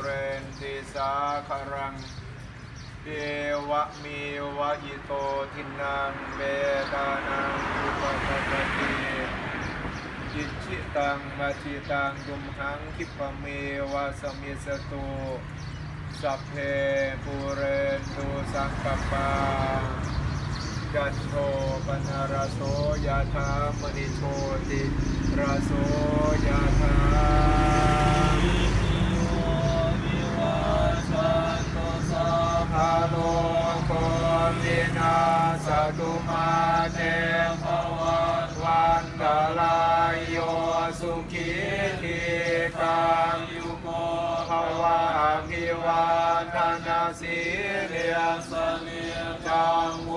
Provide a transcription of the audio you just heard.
เรนติสาคารัง เดวะมีวะยิโตทินังเบตานังอุปกปติจิตชิตังมาชิตังดุมหังคิปเมวะสมิสตุสัพเพปูเรนตุสังกปาจัตโทปนารโสยาธามณิโชติราโส ภวัตวันตลาโยสุขีทีกังยุโมภวะมิวาทนาสีเรียสเนียจังโว